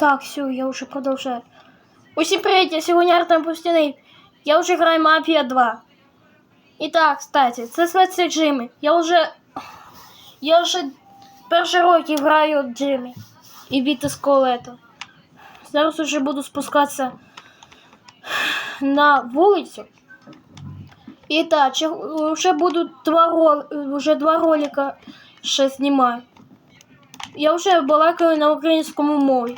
Так, все, я уже продолжаю. Усім привіт, я сьогодні Артем Пустяний. Я вже граю Мафія 2. І так, кстати, це зветься Джиммі. Я вже. Я вже перші роки граю Джиммі. І Віта з Колето. Зараз уже буду спускатися на вулицю. І так, вже буду два вже два ролика ще знімаю. Я вже балакаю на українському мові.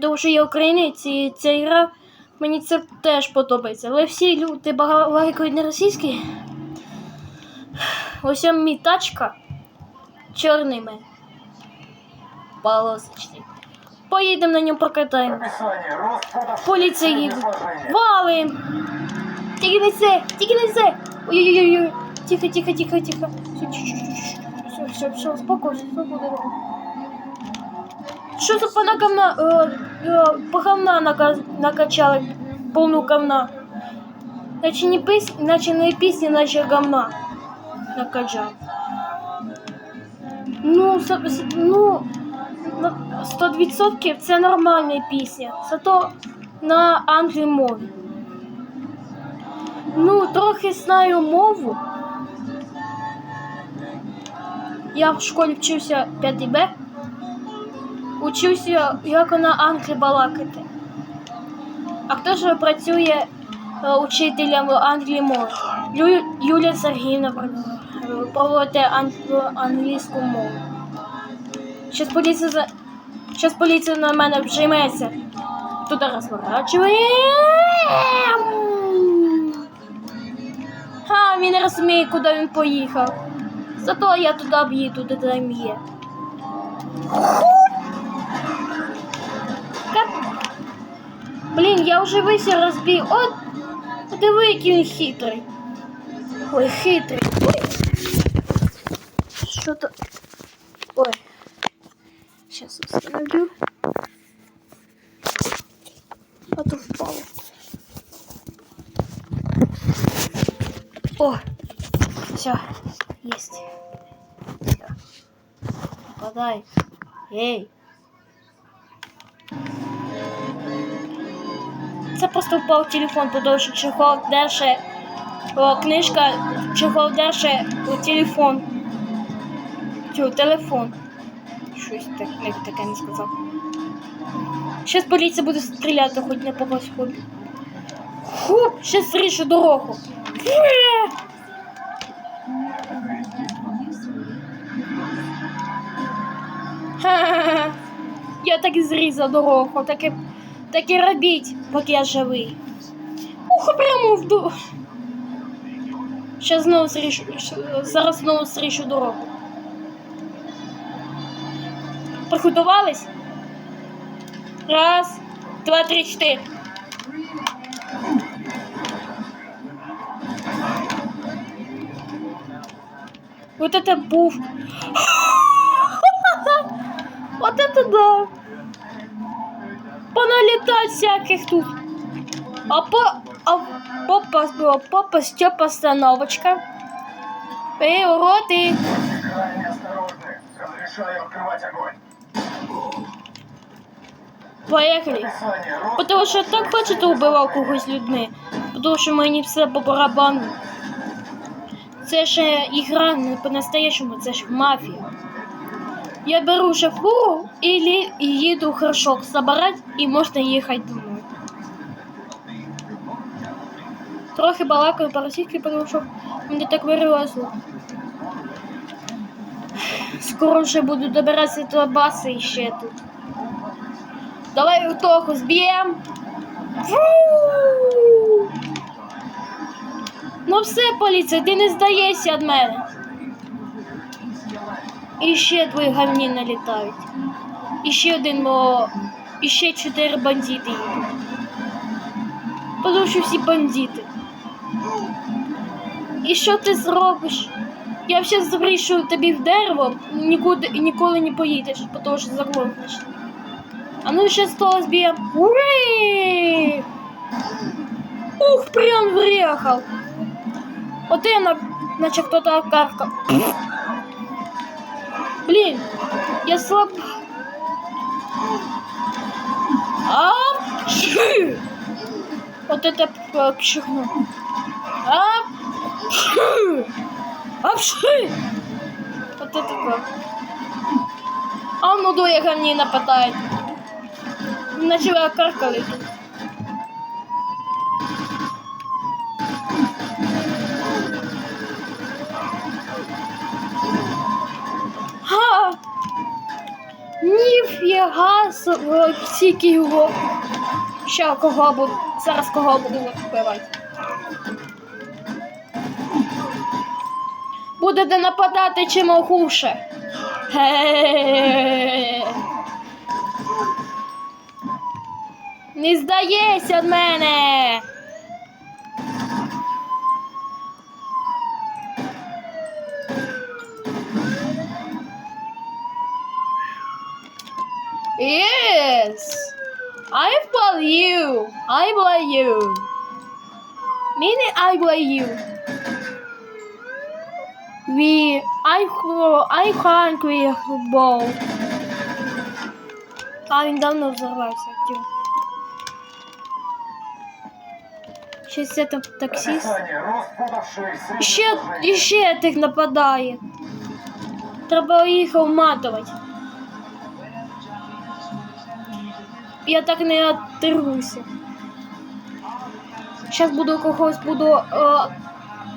Тому що я українець і ця гра мені це теж подобається. Але всі люди балакають на російській. Ось мій тачка. Чорний мен. Поїдемо на ньому прокатаємо. Поліція їде. Валим! Тільки не це! Тільки не це! Ой-ой-ой! Тихо, тихо, тихо, тихо. Все, все, все, все, успокойся, все буде. Що за пана говна? Е, е, по говна нака- накачали повну говна. Наче не піс, наче не пісня, наче говна накачав. Ну, с- с- ну, на 100% це нормальна пісня. Зато на англійській мові. Ну, трохи знаю мову. Я в школі вчився 5 Б. Учився, як на англі балакати. А хто ж працює е, учителем англії мови? Ю, Юлія Сергіївна проводить ан- англійську мову. Щас поліція, за- щас поліція на мене вжиметься. Туди розворачує. Ха, він не розуміє, куди він поїхав. Зато я туди об'їду, де там є. Кап- Блін, я вже весь розбив. От, диви, який він. Ой, хитрий. Ой. Що то? Ой. Сейчас установлю. А то впало. О, все, есть. Все. Подай. Эй. Це просто впав телефон, тому що чехол держи о, книжка, чехол держи о, телефон. Тю, телефон. Щось так, не, таке не сказав. Щас поліція буде стріляти, хоч не по когось хоч. Хуп, щас зрішу дорогу. Ха-ха-ха. Я так і зрізав дорогу, так і, так і робіть, поки я живий. Ух, прямо в ду. Щас знову зрішу, зараз знову зрішу дорогу. Приготувались? Раз, два, три, чотири. Вот это був. Вот это да Поналетать всяких тут. А по... А попа, попа, Степа остановочка. Эй, уроды. Крайне осторожны. Разрешаю открывать огонь. Поехали. Описание. Рост Потому що так хочете убивав когось людьми. Тому що мені все по барабану. Це ж е, ігра не по-настоящему, це ж мафія. Я беру і їду в горшок забирати і можна їхати домой. Трохи балакаю по-російськи, тому що мені так вирвало. Скоро вже буду добиратися до баси і ще тут. Давай втоху зб'єм. Ну все, поліція, ти не здаєшся від мене. І ще твої говні налітають. І ще один, о, і ще чотири бандити їдуть. Тому що всі бандити. І що ти зробиш? Я зараз зрішу тобі в дерево, нікуди ніколи не поїдеш, тому що заглохнеш. А ну ще сто зб'єм. Ури! Ух, прям врехал. От я на, наче кто-то каркал. Блин, я слаб. Ши! Вот это пчихну. А! Ши! Апши! Вот это как. А ну до яка мені нападає. Начала каркали. Ніфіга собі, скільки його. Ще кого буду. Зараз кого буду вбивати. Будете нападати чим охуше. Не здається від мене. You. I believe you. Meaning I believe you. We I I create ball. А він давно взорвався. Щось це там таксист. 6. Ще, тих нападає. Треба їх вматувати. Я так не оттеруся. Зараз буду когось буду е,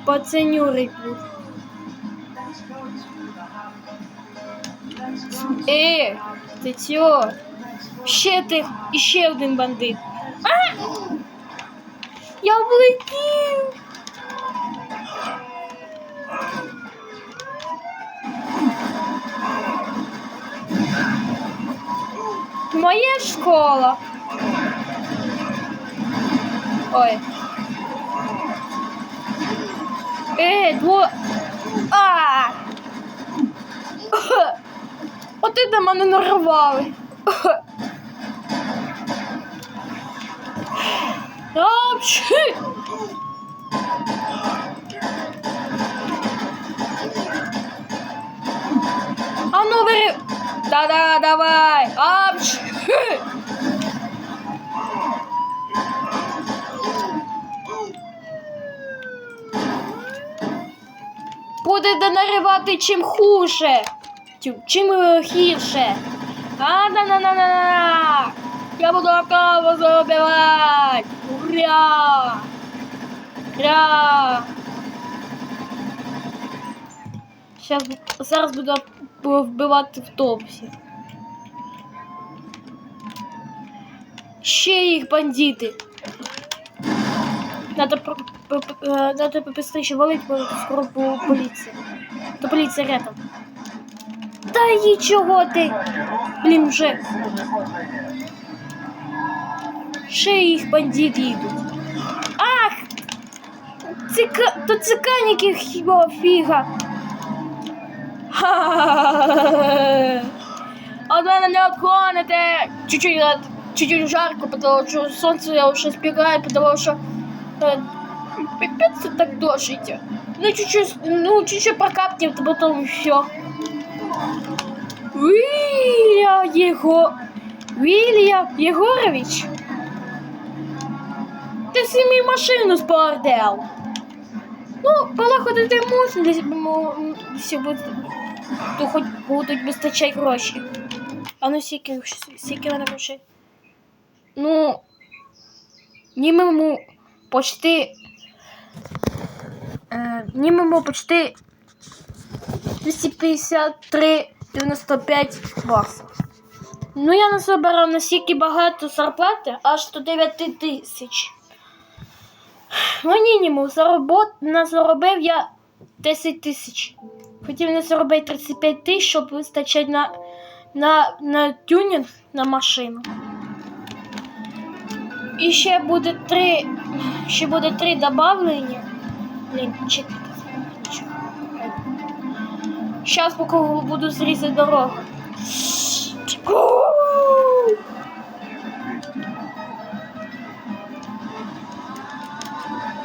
пацанюрить. Е, ти цього? Ще тих, і ще один бандит. А! Я влетів! Моя школа. Ой. Е, дво. А! От і до мене нарвали. Апчхи! Да-да, давай. Апчхи! Будете наривати чим хуже. Чим гірше. А на на на на на Я буду каву забивати. Ура! Ура! Сейчас, зараз буду вбивати в топсі. Ще їх бандити. Надо, про- п- п- надо побыстрее валить, бо скоро по- поліція. То поліція рядом. Та нічого ти. Блін, вже. Ще їх бандити йдуть. Ах! Ціка... То циканіки хіба фіга. От мене не отклоните. Чуть-чуть, жарко, потому що сонце вже спікає, потому що е, пипець це так дожить. Ну чуть-чуть, ну чуть-чуть прокапнем, то потом все. Виля Єго... Вилья Єгорович. Ти собі машину спортив. Ну, полагодити можна, десь то хоч будуть вистачати гроші. А ну скільки, скільки мене грошей? Ну, німемо почти, е, німемо почти 253,95 баксів. Ну, я насобирав настільки багато зарплати, аж до 9 тисяч. Мінімум заробот, на заробив я 10 тисяч. Хотів не заробити 35 тисяч, щоб вистачати на, на, на тюнінг на машину. І ще буде три, ще буде три добавлення. Блін, чи... Зараз поки буду зрізати дорогу.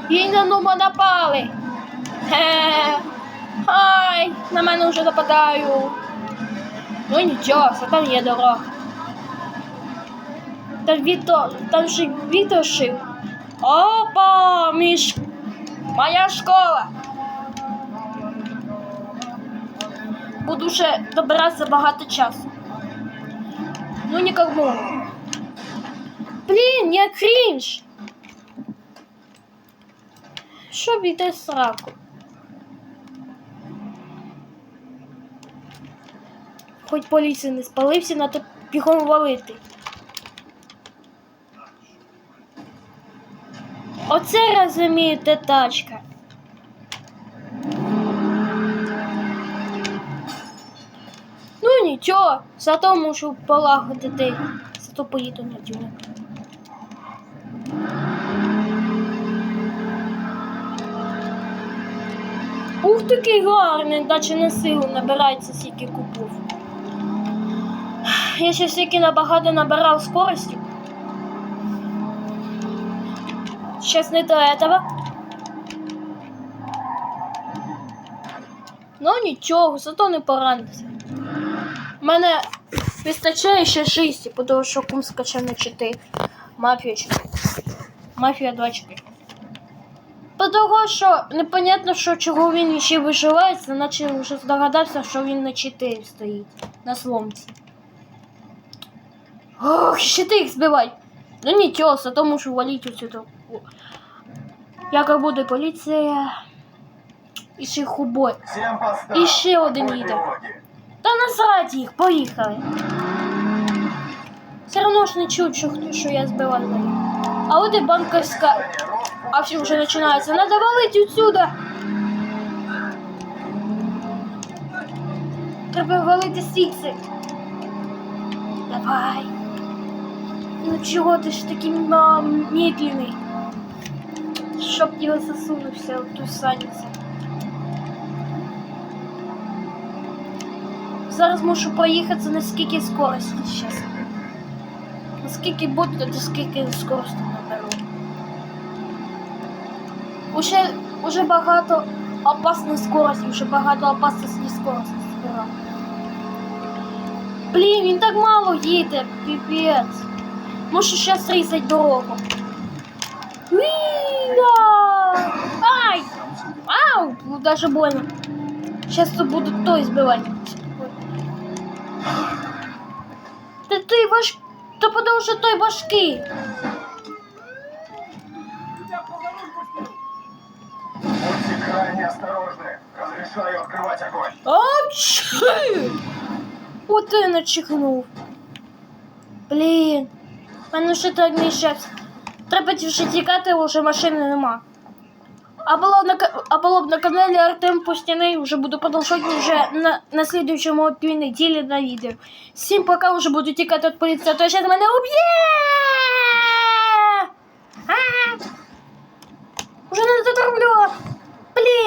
Їй на нума напали. Хе. Ай, на мене вже нападають. Ну нічого, все там є дорога. Там Віто, там Віто шив. Опа, між... Моя школа. Буду ще добиратися багато часу. Ну нікому. Блін, я крінж. Що біде сраку? Хоч поліція не спалився, на то бігом валити. Оце розумієте тачка. Ну нічого, зато мушу полагодити. Зато поїду на дюну. Ух, такий гарний, наче на силу набирається стільки купив. Я ще стільки набагато набирав скорості. Сейчас не до этого. Ну нічого, зато не поранився. У мене вистачає ще 6, тому що кум скачав на 4. Мафія 4. Мафія 2 4. Того, що непонятно, що чого він ще виживається, наче вже здогадався, що він на 4 стоїть. На сломці. Ох, ще ти їх збивай. Ну нічого, зато мушу валити отсюда. Яка буде поліція. І ще хубой. Постам. Еще один лидер. Та насрать їх, поїхали. Все одно ж не чуть, що, що я збиваю. А от і. Тренировку. А все вже починається. Надо валити отсюда. Треба валити сікси. Давай. Ну чого ти ж такий а, медленний? Щоб його засунувся в ту саніцю. Зараз мушу проїхати на скільки скорості зараз. Наскільки буде, то скільки скорості наберу. Уже, уже багато опасних скоростей, вже багато опасних скоростей збирав. Блін, він так мало їде, піпець. Можу зараз різати дорогу. Уіда! Ай! Ау! Ну, даже больно. Сейчас то буду той збивати. Та ти важ... Та потому що той важкий. Будьте крайне осторожны. Разрешаю открывать огонь. Апчхи! От ти начихнув. Блін. мене ще так не щас. Треба вже тікати, вже машини нема. А було на а було б на каналі Артем Пустяний, вже буду продовжувати вже на, на слідуючому півнеділі на відео. Всім пока, вже буду тікати від поліції, а то ще мене уб'є! А! Уже не затроблю! Блін!